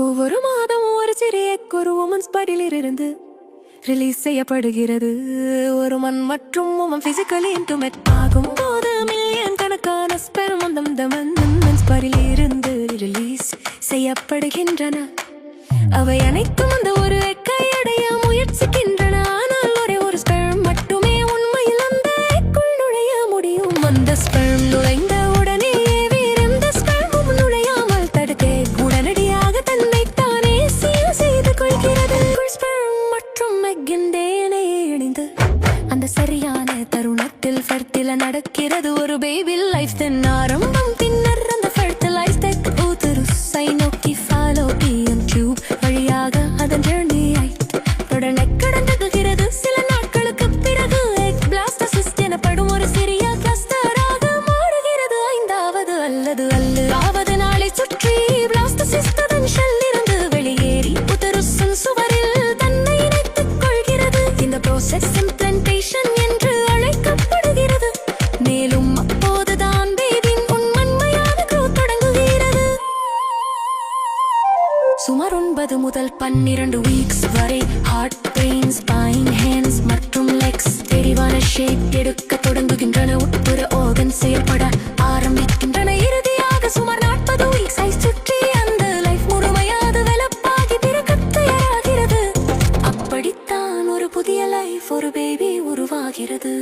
ஒவ்வொரு மாதம் ஒரு சிறிய ஒரு உமன்ஸ் படிலிருந்து இருந்து ரிலீஸ் செய்யப்படுகிறது. ஒரு மண் மற்றும் உமன் பிசிக்கலி இன்டுமெட் ஆகும் போது மில்லியன் கணக்கான ஸ்பெரும் அந்த மென்ஸ் பாடியில் இருந்து ரிலீஸ் செய்யப்படுகின்றன. அவை அனைத்தும் அந்த ஒரு கையடைய முயற்சிக்கின்றன. தருணத்தில் ஃபர்த்தில நடக்கிறது ஒரு பேபி லைஃப் தென் ஆரம்பம் பின்னர் அந்த ஃபர்த்திலைஸ் தெக் ஊத்துரு சை நோக்கி ஃபாலோ பிஎம் டியூப் வழியாக அதன் ஜேர்னி ஜர்னி தொடர்ந்து கடந்துகிறது சில நாட்களுக்கு பிறகு எக் பிளாஸ்டசிஸ்ட் எனப்படும் ஒரு சிறிய கிளஸ்டராக மாறுகிறது. ஐந்தாவது அல்லது அல்லது சுமார் ஒன்பது முதல் பன்னிரண்டு வீக்ஸ் வரை ஹார்ட் பெயின்ஸ் பைன் ஹேண்ட்ஸ் மற்றும் லெக்ஸ் தெளிவான ஷேப் எடுக்க தொடங்குகின்றன. உட்புற ஓகன் செயல்பட ஆரம்பிக்கின்றன. இறுதியாக சுமார் நாற்பது வீக்ஸ் ஐ சுற்றி அந்த லைஃப் முழுமையாக வெளப்பாகி பிறக்க தயாராகிறது. அப்படித்தான் ஒரு புதிய லைஃப் ஒரு பேபி உருவாகிறது.